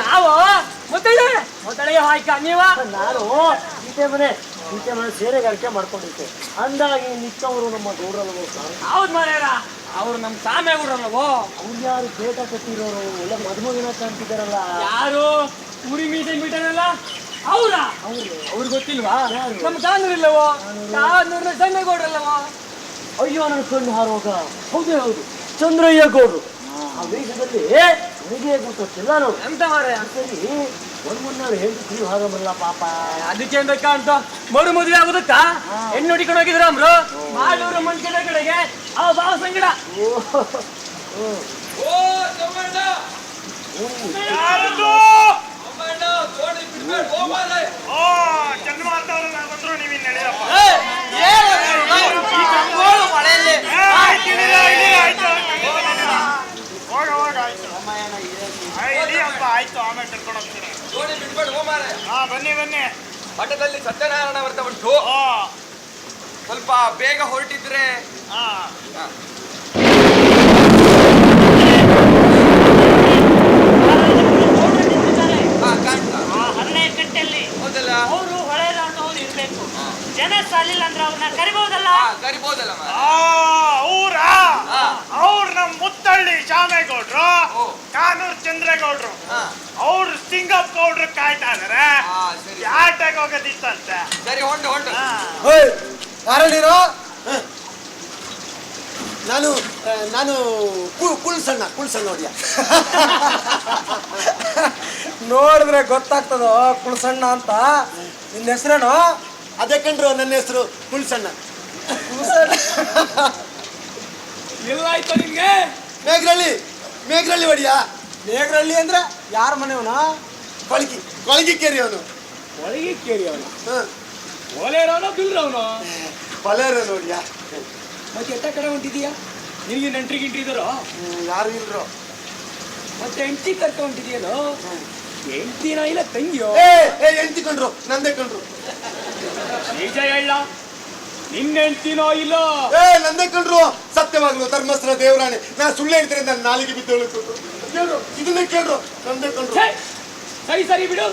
ನಾವು ಮುತ್ತಳೆ ಮುತ್ತಳೆಗೆ ಹಾಯ್ಕ ನೀವ? ನಾನು ಈಚೆ ಮನೆ ಈಚೆ ಮನೆ ಸೇರೆಗಾರಿಕೆ ಮಾಡ್ಕೊಂಡಿದ್ದೆ. ಅಂದಾಗಿ ನಿಕ್ಕವರು ನಮ್ಮ ಗೌರವ ಹೌದ್ ಮಾರ್ಯಾರ ಅವ್ರು ನಮ್ಮ ಸಾಮೆ ಗುಡ್ರಲ್ಲವೋ? ಅವ್ರು ಯಾರು ಬೇಟ ಕಟ್ಟಿರೋರು? ಒಳ್ಳೆ ಮದುಮಗಿನ ಕಾಣ್ತಿದ್ದಾರಲ್ಲ ಯಾರು? ಉರಿ ಮೀಟೆ ಮೀಟನಲ್ಲ ಅವ್ರ ಅವ್ರು ಗೊತ್ತಿಲ್ವಾ? ನಮ್ ಕಾನೂರಿಲ್ಲವೋ ಕಾನೂರಿನ ಚಂದ್ರಗೌಡ್ರಲ್ಲವೋ ಅಯ್ಯೋ ನನ್ನ ಕಣ್ಣು ಹಾರುವಾಗ. ಹೌದೇ ಹೌದು. ಚಂದ್ರಯ್ಯ ಗೌಡ್ರು. ಆ ವೇಷದಲ್ಲಿ ನನಗೆ ಗೊತ್ತಿಲ್ಲ ನಾವು ಎಂತ ಮಾರೆ ಸರಿ ಒಂದ್ ಮುನ್ನಾರು ಹೇಳ್ದು ಹಾಗ ಬರಲ್ಲ ಪಾಪ ಅದಕ್ಕೆ ಏನ್ ಬೇಕಾ ಅಂತ ಮರು ಮದುವೆ ಆಗುದಕ್ಕ ಹೆಣ್ಣು ಹುಡಿಕೊಂಡು ಹೋಗಿದ್ರ ಅಮ್ರು ಮಾಡೂರು ಮಂಚದ ಕಡೆಗೆ ಆ ಬಾವ ಸಂಗಡ ಓ ನೀವು ಇನ್ನು ನಡೆಯಪ್ಪ ಹೋಗ ಹೋಗ ಆಯ್ತು ಆಯ್ತು ಆಮೇಲೆ ಕರ್ಕೊಂಡು ಹೋಗ್ತೀನಿ. ಜೋಡಿ ಬಿಡ್ಬೇಡ ಹೋ ಮಾರೆ ಹಾ ಬನ್ನಿ ಬನ್ನಿ. ಮಠದಲ್ಲಿ ಸತ್ಯನಾರಾಯಣ ಬರ್ತಾ ಉಂಟು ಸ್ವಲ್ಪ ಬೇಗ ಹೊರಟಿದ್ರೆ. ಹಾ. ಜನ ಸಾಲಿಲ್ಲ ಅಂದ್ರೆ ಅವ್ರನ್ನ ಕರಿಬಹುದಲ್ಲ ಕರಿಬಹುದಲ್ಲ ಕರಿಬೋದಲ್ಲ ಅವ್ರ ಆ, ಅವ್ರಾ ಅವ್ರು ನಮ್ಮ ಮುತ್ತಳ್ಳಿ ಶಾಮೇಗೌಡ್ರು ಕಾನೂರ್ ಚಂದ್ರೇಗೌಡ್ರು. ಹಾ ಅವ್ರು ಸಿಂಗಪ್ ಗೌಡ್ರು ಕಾಯ್ತಾ ಇದಾರೆ. ಹಾ ಸರಿ. ಆಟಕ್ಕೆ ಹೋಗೋದಿತ್ತಂತೆ? ಸರಿ ಹೊಂಡು ಹೊಂಡು ಹಾ. ಓಯ್ ಯಾರು ನೀನು ನಾನು ಕುಳ್ ಕುಳ್ಸಣ್ಣ ಕುಳ್ಸಣ್ಣ ನೋಡಿಯ ನೋಡಿದ್ರೆ ಗೊತ್ತಾಗ್ತದೋ ಕುಳ್ಸಣ್ಣ ಅಂತ? ನಿನ್ನ ಹೆಸರೇನು? ಅದೇ ಕಂಡ್ರು ನನ್ನ ಹೆಸರು ಕುಳ್ಸಣ್ಣ ಎಲ್ಲಾಯ್ತು ಇಲ್ಲ ಆಯ್ತು ನಿಮ್ಗೆ ಮೇಘರಳ್ಳಿ ಮೇಘರಳ್ಳಿ ಹೊಡಿಯ ಮೇಘರಳ್ಳಿ ಅಂದ್ರೆ ಯಾರ ಮನೆಯವನ? ಕೊಳಗಿ ಕೊಳಗಿ ಕೇರಿ ಅವನು ಒಳಗೆ ಕೇರಿ ಅವನು ಹಾಂ ಓಲೇರವನ ಬಿಲ್ರವನು ಬಲೇರ ನೋಡಿಯ ಮತ್ತೆ ಎತ್ತ ಕಡೆ ಹೊಂಟಿದೀಯಾ? ನಿನಗೆ ನೆಂಟ್ರಿಗೆ ಗಿಂಟ್ರಿ ಇದಾರೋ ಯಾರು ಇಲ್ರೋ? ಮತ್ತೆ ಎಂಟಿ ಕರ್ಕ ಹೊಂಟಿದೀಯಲ್ಲೋ? ಹೆಂಡತಿನ ಇಲ್ಲ ತಂಗಿಯೋ? ಏ ಏ ಎಂಟಿ ಕಂಡ್ರು ನಂದೇ ಕಂಡ್ರು ನಿಜ ಹೇಳ. ನಿನ್ನ ಹೆಂಡ್ತಿನೋ ಇಲ್ಲ? ಏ ನಂದೇ ಕಂಡ್ರು ಸತ್ಯವಾಗ್ಲು ಧರ್ಮಸ್ಥಳ ದೇವರಾಣಿ. ನಾ ಸುಳ್ಳು ಹೇಳ್ತೀನಿ ನನ್ನ ನಾಲಿಗೆ ಬಿದ್ದೋಳು ಕೇಳ್ರು ಇದನ್ನೇ ಕೇಳ್ರು. ನಂದೇ ಕಂಡ್ರು ಛೇ! ಸರಿ ಸರಿ ಬಿಡು.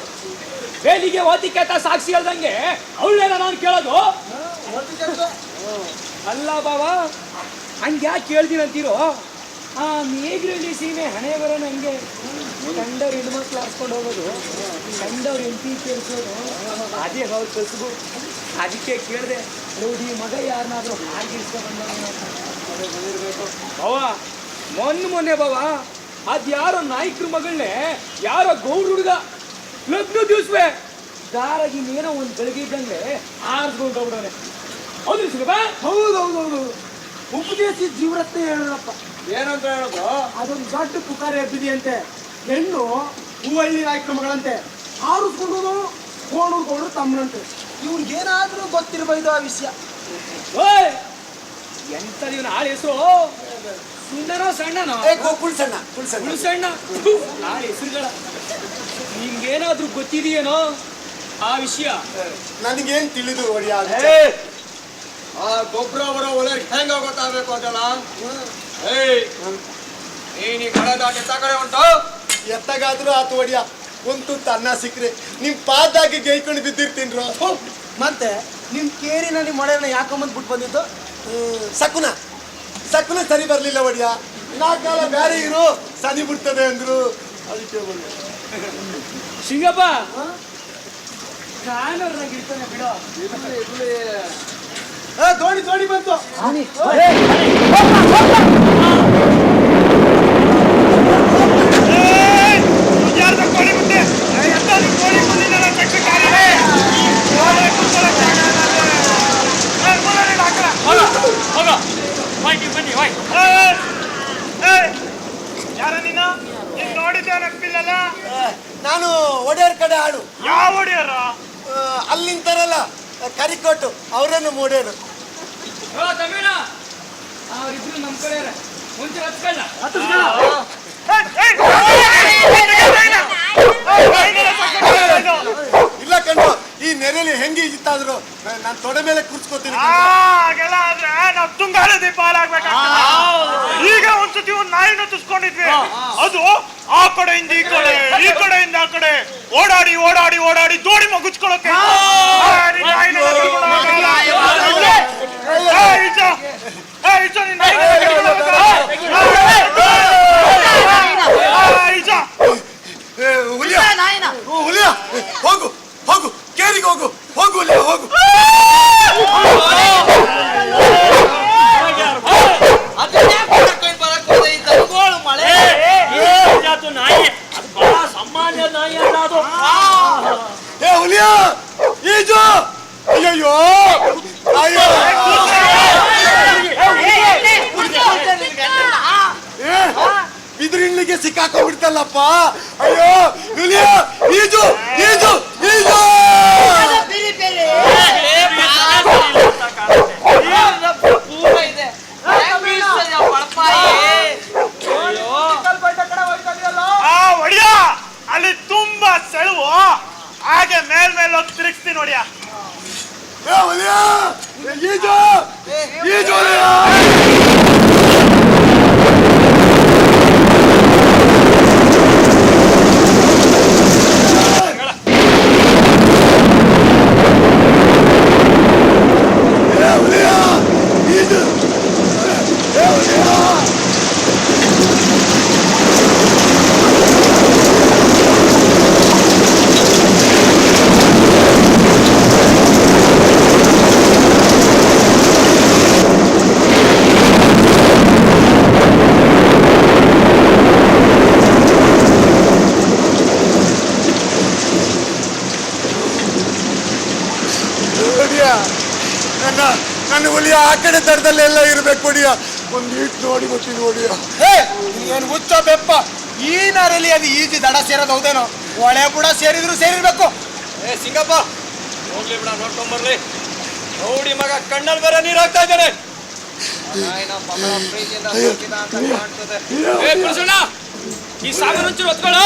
ಬೇಲಿಗೆ ಓದಿ ಕೇತ ಸಾಕ್ಷಿ ಹೇಳ್ದಂಗೆ ಅವಳೇನ ನಾನು ಕೇಳೋದು? ಅಲ್ಲ ಬಾಬಾ ಹಂಗೆ ಯಾಕೆ ಕೇಳ್ತೀನಿ ಅಂತೀರೋ ಆ ಮೇಗ್ರಲ್ಲಿ ಸೀಮೆ, ಹಣೆ ಬರ ನನಗೆ ಕಂಡವ್ರು ಹೆಣ್ಮಕ್ಳು ಹಾಸ್ಕೊಂಡು ಹೋಗೋದು. ಕಂಡವ್ರು ಎಂಟಿ ಕೇಳಿಸೋದು ಅದೇ ಹೌದು ಕಸಬು ಅದಕ್ಕೆ ಕೇಳಿದೆ, ನೋಡಿ ಮಗ ಯಾರನ್ನಾದ್ರೂ ಹಾಗಿಸ್ಕೊಂಡು ಅವ ಮೊನ್ನೆ ಮೊನ್ನೆ ಬಾವ ಅದು ಯಾರೋ ನಾಯಕರ ಮಗಳನ್ನೇ ಯಾರೋ ಗೌಡ್ರ ಹುಡುಗ, ಲಗ್ನ ದಿವಸವೆ ದಾರಾಗಿ ಏನೋ ಒಂದು ಬೆಳಗ್ಗೆ ಇದ್ದಂಗೆ ಆರಿಸ್ಕೊಂಡು ಹೋಗ್ಬಿಡೋನೆ ಹೌದು ಹೌದು ಹೌದು. ಉಪದೇಶ ಜೀವರತ್ನ ಹೇಳಪ್ಪ ಏನಂತ ಹೇಳೋದು? ಅದೊಂದು ದೊಡ್ಡ ಪುಕಾರ ಹಬ್ಬಿದೆಯಂತೆ ಹೆಣ್ಣು ಹೂವಳ್ಳಿ ನಾಯಕರ ಮಗಳಂತೆ ಆರಿಸ್ಕೊಂಡು ಕೋಣು ಗೌಡ್ರು ತಮ್ಮನಂತೆ. ಇವ್ನಿಗೇನಾದ್ರೂ ಗೊತ್ತಿರಬಹುದು ಆ ವಿಷಯ. ಓಯ್! ಎಂತ ಇವನ ಆಳ ಹೆಸರು? ಸುಂದರ ಸಣ್ಣನೋ? ನಾಳೆ ಹೆಸರುಗಳ. ನಿಂಗೇನಾದ್ರೂ ಗೊತ್ತಿದೆಯೇನೋ ಆ ವಿಷಯ? ನನಗೇನು ತಿಳಿದು ಹೊಡಿಯ ಆ ಗೊಬ್ಬರ ಬರೋ ಒಳ್ಳೆ ಹೆಂಗ ಗೊತ್ತಾಗಬೇಕು ಅದಲ್ಲ ಏಯ್ ನೀನ್ ಈ ಕಡೆ ದಾಟಿ ಎತ್ತ ಕಡೆ ಉಂಟು. ಎತ್ತಗಾದ್ರೂ ಆತು ಹೊಡಿಯ ಒಂದು ತುತ್ತು ಅನ್ನ ಸಿಕ್ಕ್ರೆ. ನಿಮ್ ಪಾದಾಗಿ ಗೈಕೊಂಡು ಬಿದ್ದಿರ್ತೀನ್ರು ಮತ್ತೆ ನಿಮ್ ಕೇರಿನ ನಿಮ್ ಮೊಳೆನ ಯಾಕೊಂಬಂದು ಬಿಟ್ಟು ಬಂದಿದ್ದು ಸಕುನ. ಸಕುನ ಸರಿ ಬರ್ಲಿಲ್ಲ ಒಡಿಯ. ನಾಲ್ಕಾಲ ಬೇರೆ ಇರು ಸನಿ ಬಿಡ್ತದೆ ಅಂದ್ರು. ಅದಕ್ಕೆ ಸಿಂಗಪ್ಪ ಶಿಂಗಪ್ಪ ಕಾನೂರ್ನಾಗ ಇರ್ತಾನೆ ಬಿಡೋ. ધોની ધોની બનતો ધોની ಒಡೆಯರು ಅವ್ರಿಬ್ರು ನಮ್ ಕಡೆ ಮುಂಚೆ ಹತ್ಕೊಳ್ಳ ಇಲ್ಲ ಕಣ್ಣ ಈ ನೆರೆಯಲ್ಲಿ ಹೆಂಗೆ ಇತ್ತಾದ್ರು ನಾನು ತೊಡೆ ಮೇಲೆ ಕೂರ್ಸ್ಕೊತೀನಿ ನಾವ್ ತುಂಗಾಳದಿ ಪಾಲಾಗ್ಬೇಕಾಗ್ತದೆ ಈಗ ಒಂದ್ಸತಿ ಒಂದ್ ನಾಯಿನ ತುಸ್ಕೊಂಡಿದ್ವಿ ಅದು ಆ ಕಡೆಯಿಂದ ಈ ಕಡೆ ಈ ಕಡೆಯಿಂದ ಆ ಕಡೆ ಓಡಾಡಿ ಓಡಾಡಿ ಓಡಾಡಿ ಜೋಡಿ ಮಗುಚ್ಕೊಳ್ಳೋಕೆ ಸಿಕ್ಕಾಕೊಂಡ್ಬಿಡ್ತಲ್ಲಪ್ಪ ಅಯ್ಯೋ ಹುಲಿಯ ಈಜು ಈಜು ಈಜು! ಆ ಒಡಿಯ. ಅಲ್ಲಿ ತುಂಬಾ ಸೆಳವು. ಹಾಗೆ ಮೇಲ್ ಮೇಲೆ ಹೋಗಿ ತಿರುಗಿಸ್ತೀನಿ ಒಡಿಯ ಏ ಹುಲಿಯ ಈಜು ಈಜು ಏ ಹುಲಿಯ ಈಜು ಏ ಹುಲಿಯ ಹೊಡಿಯ ನನ್ನ ನನ್ನ ಹುಲಿಯ ಆ ಕಡೆ ದಡದಲ್ಲೆಲ್ಲ ಇರ್ಬೇಕು ಹೊಡಿಯ. ಒಂದು ಈಟ್ ನೋಡಿ ಏ ಹೊಡಿಯ. ಏನು ಹುಚ್ಚ ಬೆಪ್ಪ. ಈ ನಾರಲ್ಲಿ ಅದು ಈಜಿ ದಡ ಸೇರೋದು ಹೌದೇನೋ? ಒಳೆ ಕೂಡ ಸೇರಿದ್ರು ಸೇರಿರ್ಬೇಕು. ಏ ಸಿಂಗಪ್ಪ ಹೋಗ್ಲಿ ಬಿಡ ನೋಡ್ಕೊಂಬರ್ಲಿ. ನೋಡಿ ಮಗ ಕಣ್ಣಲ್ಲಿ ಬೇರೆ ನೀರ್ ಹಾಕ್ತಾ ಇದ್ದಾನೆ. ಏ ಕೃಷ್ಣ ಈ ಸಾವಿರ ಒಂಚೂರು ಹೊತ್ಕೊಳ್ಳೋ.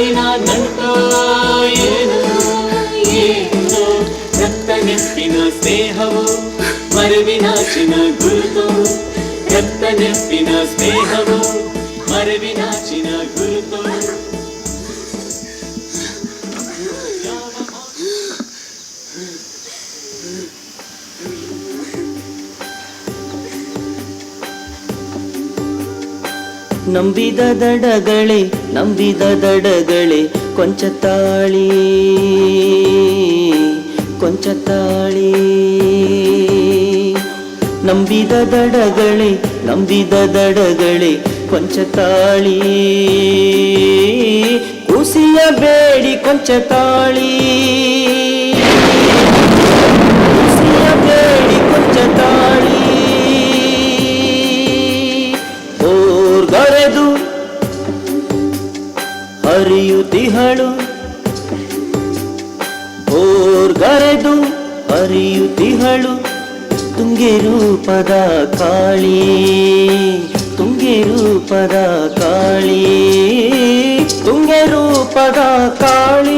ಯಾವ ಅಂಟಿನ ನಂಟು ಏನು ಏನು ರಕ್ತ ನೆಪ್ಪಿನ ಸ್ನೇಹವು ಮರವಿನಾಚಿನ ಗುರುತು ರಕ್ತ ನೆಪ್ಪಿನ ಸ್ನೇಹವು ಮರವಿನಾಚಿನ ಗುರುತು ನಂಬಿದ ದಡಗಳೇ ನಂಬಿದ ದಡಗಳೇ, ಕೊಂಚ ತಾಳಿ ಕೊಂಚ ತಾಳಿ. ನಂಬಿದ ದಡಗಳೇ ನಂಬಿದ ದಡಗಳೇ, ಕೊಂಚ ತಾಳಿ. ಕುಸಿಯಬೇಡಿ ಕೊಂಚ ತಾಳಿ. ಹರಿಯುತಿಹಳು ಓರ್ಗರೆದು ಅರಿಯುತಿಹಳು. ತುಂಗೆ ರೂಪದ ಕಾಳಿ ತುಂಗೆ ರೂಪದ ಕಾಳಿ ತುಂಗೆ ರೂಪದ ಕಾಳಿ.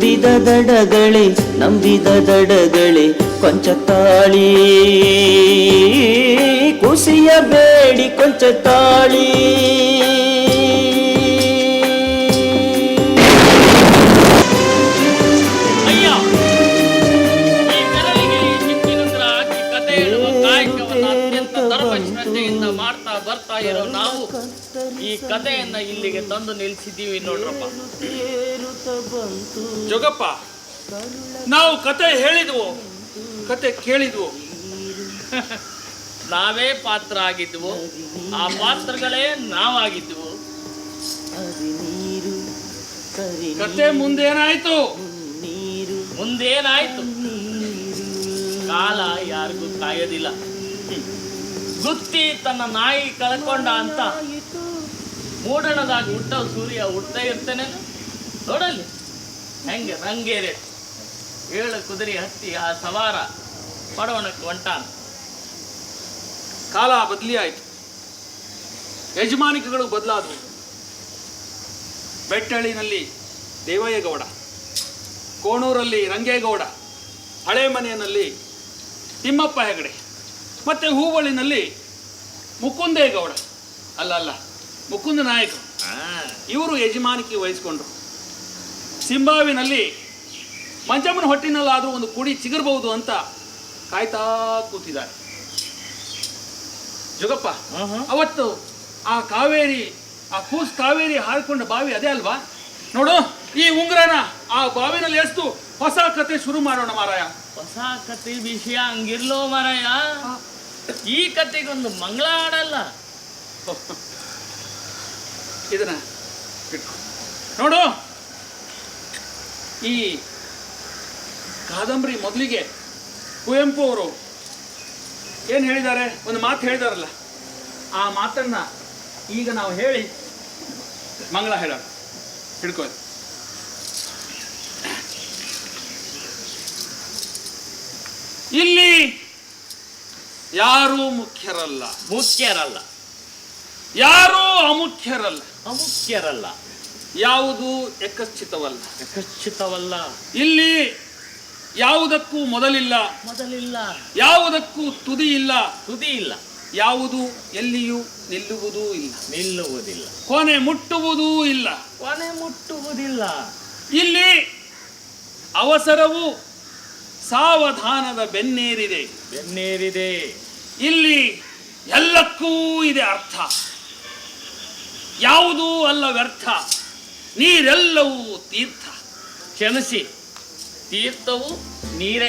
ನಂಬಿದ ದಡಗಳೇ ನಂಬಿದ ದಡಗಳೇ ಕೊಂಚ ತಾಳಿ ಕುಸಿಯ ಬೇಡಿ ಕೊಂಚ ತಾಳಿ ಧರ್ಮಶ್ರದ್ಧೆಯಿಂದ ಮಾಡ್ತಾ ಬರ್ತಾ ಇರೋ ನಾವು ಈ ಕಥೆಯನ್ನ ಇಲ್ಲಿಗೆ ತಂದು ನಿಲ್ಸಿದ್ದೀವಿ ನೋಡ್ರಪ್ಪ. ಜೋಗಪ್ಪ ನಾವು ಕತೆ ಹೇಳಿದ್ವು. ಕತೆ ಕೇಳಿದ್ವು. ನಾವೇ ಪಾತ್ರ ಆಗಿದ್ವು ಆ ಪಾತ್ರಗಳೇ ನಾವಾಗಿದ್ವು. ಕತೆ ಮುಂದೇನಾಯ್ತು? ಮುಂದೇನಾಯ್ತು? ಕಾಲ ಯಾರಿಗೂ ಕಾಯೋದಿಲ್ಲ. ಗುತ್ತಿ ತನ್ನ ನಾಯಿ ಕಳ್ಕೊಂಡ ಅಂತ ಮೂಡಣದಾಗಿ ಹುಟ್ಟ ಸೂರ್ಯ ಹುಟ್ಟೇ ಇರ್ತೇನೆ. ನೋಡಲಿ ಹೆಂಗೆ ರಂಗೇರೆ ಏಳು ಕುದುರೆ ಹತ್ತಿ ಆ ಸವಾರ ಪಡವಣಕ್ಕೆ ಹೊಂಟಾನ ಕಾಲ ಬದಲಿ ಆಯಿತು. ಯಜಮಾನಿಕೆಗಳು ಬದಲಾದವು ಬೆಟ್ಟಳಿನಲ್ಲಿ ದೇವಯ್ಯಗೌಡ, ಕೋಣೂರಲ್ಲಿ ರಂಗೇಗೌಡ, ಹಳೆ ಮನೆಯಲ್ಲಿ ತಿಮ್ಮಪ್ಪ ಹೆಗಡೆ. ಮತ್ತು ಹೂವಳಿನಲ್ಲಿ ಮುಕುಂದೇಗೌಡ ಅಲ್ಲ ಅಲ್ಲ ಮುಕುಂದ ನಾಯಕ. ಇವರು ಯಜಮಾನಿಕೆ ವಹಿಸ್ಕೊಂಡ್ರು. ಸಿಂಬಾವಿನಲ್ಲಿ ಮಂಜಮ್ಮನ ಹೊಟ್ಟಿನಲ್ಲಾದರೂ ಒಂದು ಕುಡಿ ಚಿಗಿರ್ಬಹುದು ಅಂತ ಕಾಯ್ತಾ ಕೂತಿದ್ದಾರೆ. ಜುಗಪ್ಪ ಅವತ್ತು ಆ ಕಾವೇರಿ ಆ ಕೂಸ್ ಕಾವೇರಿ ಹಾರಿಕೊಂಡ ಬಾವಿ ಅದೇ ಅಲ್ವಾ? ನೋಡು ಈ ಉಂಗುರನ ಆ ಬಾವಿನಲ್ಲಿ ಎಸ್ತು ಹೊಸ ಕತೆ ಶುರು ಮಾಡೋಣ ಮಾರಾಯ. ಹೊಸ ಕತೆ ವಿಷಯ ಹಂಗಿರ್ಲೋ ಮರಯ್ಯ ಈ ಕತೆಗೊಂದು ಮಂಗಳ ಹಾಡಲ್ಲ. ಇದನ್ನ. ನೋಡು. ಈ ಕಾದಂಬರಿ ಮೊದಲಿಗೆ ಕುವೆಂಪು ಅವರು ಏನು ಹೇಳಿದ್ದಾರೆ? ಒಂದು ಮಾತು ಹೇಳಿದಾರಲ್ಲ. ಆ ಮಾತನ್ನ ಈಗ ನಾವು ಹೇಳಿ ಮಂಗಳ ಹೇಳೋಣ ಹಿಡ್ಕೋ. ಇಲ್ಲಿ ಯಾರೂ ಮುಖ್ಯರಲ್ಲ. ಮುಖ್ಯರಲ್ಲ. ಯಾರೂ ಅಮುಖ್ಯರಲ್ಲ. ಅಮುಖ್ಯರಲ್ಲ. ಯಾವುದು ಯಕಶ್ಚಿತವಲ್ಲ. ಯಕಶ್ಚಿತವಲ್ಲ. ಇಲ್ಲಿ ಯಾವುದಕ್ಕೂ ಮೊದಲಿಲ್ಲ. ಮೊದಲಿಲ್ಲ. ಯಾವುದಕ್ಕೂ ತುದಿ ಇಲ್ಲ ತುದಿ ಇಲ್ಲ ಯಾವುದು ಎಲ್ಲಿಯೂ ನಿಲ್ಲುವುದೂ ಇಲ್ಲ. ನಿಲ್ಲುವುದಿಲ್ಲ. ಕೊನೆ ಮುಟ್ಟುವುದೂ ಇಲ್ಲ. ಕೊನೆ ಮುಟ್ಟುವುದಿಲ್ಲ. ಇಲ್ಲಿ ಅವಸರವು ಸಾವಧಾನದ ಬೆನ್ನೇರಿದೆ. ಬೆನ್ನೇರಿದೆ. ಇಲ್ಲಿ ಎಲ್ಲಕ್ಕೂ ಇದೆ ಅರ್ಥ. ಯಾವುದೂ ಅಲ್ಲ ವ್ಯರ್ಥ. ನೀರೆಲ್ಲವೂ ತೀರ್ಥ. ಕ್ಷಮಿಸಿ. ತೀರ್ಥವು ನೀರೇ.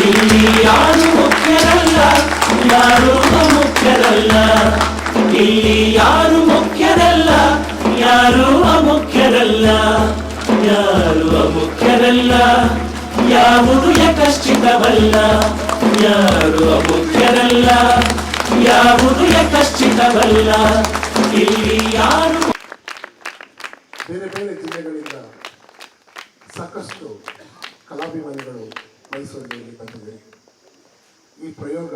ಇಲ್ಲಿ ಯಾರು ಮುಖ್ಯರಲ್ಲ? ಯಾರು ಅಮುಖ್ಯರಲ್ಲ ಇಲ್ಲಿ ಯಾರು ಮುಖ್ಯರಲ್ಲ, ಯಾರು ಅಮುಖ್ಯರಲ್ಲ ಯಾರು ಅಮುಖ್ಯರಲ್ಲ, ಯಾವುದು ಯಕಶ್ಚಿತವಲ್ಲ, ಯಾರು ಅಮುಖ್ಯರಲ್ಲ, ಯಾವುದು ಯಕಶ್ಚಿತವಲ್ಲ, ಇಲ್ಲಿ ಯಾರು ಬೇರೆ ಬೇರೆ ಜಿಲ್ಲೆಗಳಿಂದ ಸಾಕಷ್ಟು ಕಲಾಭಿಮಾನಿಗಳು ಮೈಸೂರಿನಲ್ಲಿ ಬಂದಿದೆ. ಈ ಪ್ರಯೋಗ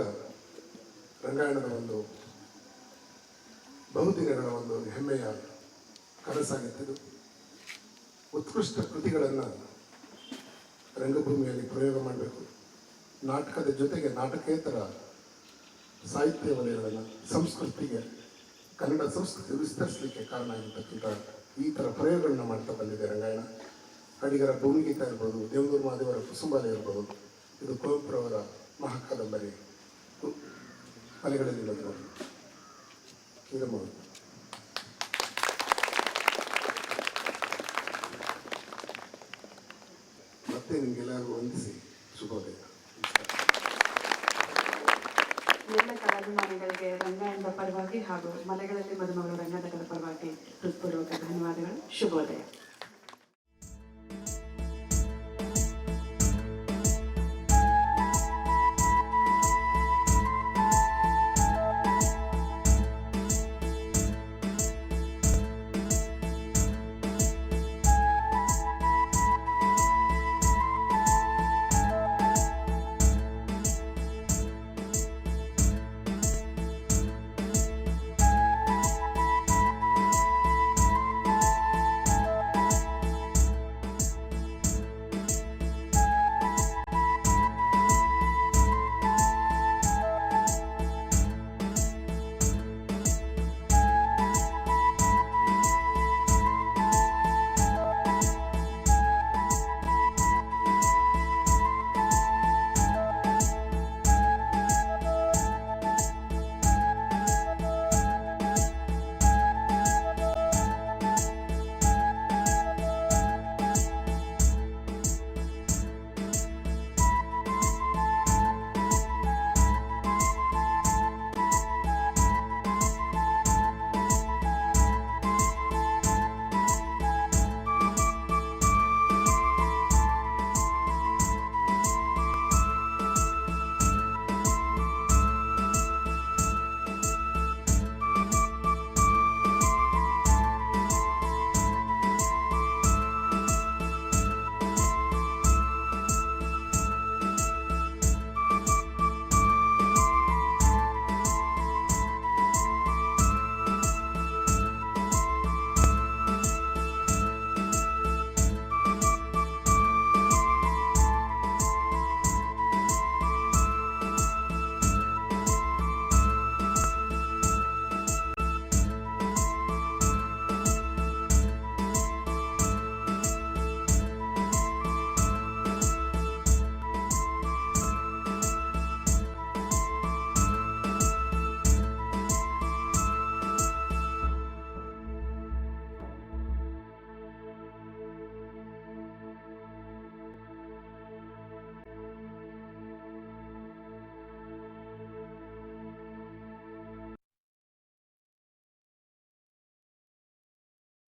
ರಂಗಾಯಣದ ಒಂದು ಬಹುದಿನಗಳ ಒಂದು ಹೆಮ್ಮೆಯ ಕನಸಾಗಿತ್ತು ಉತ್ಕೃಷ್ಟ ಕೃತಿಗಳನ್ನು ರಂಗಭೂಮಿಯಲ್ಲಿ ಪ್ರಯೋಗ ಮಾಡಬೇಕು. ನಾಟಕದ ಜೊತೆಗೆ ನಾಟಕೇತರ ಸಾಹಿತ್ಯ ವಲಯಗಳನ್ನು, ಸಂಸ್ಕೃತಿಗೆ, ಕನ್ನಡ ಸಂಸ್ಕೃತಿ ವಿಸ್ತರಿಸಲಿಕ್ಕೆ ಕಾರಣ ಆಗಿರ್ತಕ್ಕಂಥ ಈ ಥರ ಪ್ರಯೋಗಗಳನ್ನ ಮಾಡ್ತಾ ಬಂದಿದೆ ರಂಗಾಯಣ. ಅಡಿಗರ ಭೂಮಿಗೀತ ಇರ್ಬೋದು ದೇವದೂರು ಮಹಾದೇವರ ಕುಸುಂಬಾಲ ಇರ್ಬೋದು, ಇದು ಕುವೆಂಪುರವರ ಮಹಾಕಾದಂಬರಿ ಕು- ಮಲೆಗಳಲ್ಲಿ ಬಂದರು ಇದಮ್ಮ ಮತ್ತೆ ನಿಮಗೆಲ್ಲರಿಗೂ ವಂದಿಸಿ. ಶುಭೋದಯ. ಎಲ್ಲ ಕಲಾಭಿಮಾನಿಗಳಿಗೆ ರಂಗಾಯಣದ ಪರವಾಗಿ ಹಾಗೂ ಮಲೆಗಳಲ್ಲಿ ಮದುಮಗಳು ರಂಗದ ಪರವಾಗಿ ಹೃತ್ಪೂರ್ವಕ ಧನ್ಯವಾದಗಳು. ಶುಭೋದಯ.